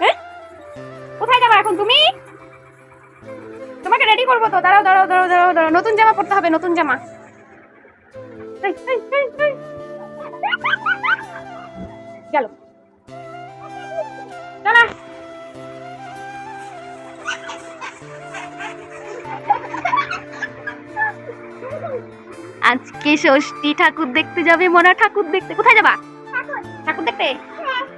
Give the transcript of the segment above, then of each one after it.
হ্যাঁ? কোথায় যাবা এখন তুমি? তোমাকে রেডি করব তো। দাঁড়াও দাঁড়াও দাঁড়াও দাঁড়াও দাঁড়াও। নতুন জামা পড়তে হবে, নতুন জামা। গেল। আজকে ষষ্ঠী ঠাকুর দেখতে যাবে, মনা। ঠাকুর দেখতে কোথায় যাবা? ঠাকুর দেখতে।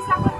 Isa ko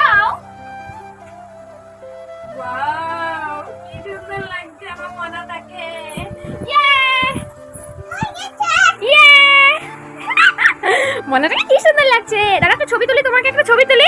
মজা থাকে মনে থাকে কি সুন্দর লাগছে? দাদা, একটা ছবি তুলি, তোমাকে একটা ছবি তুলি।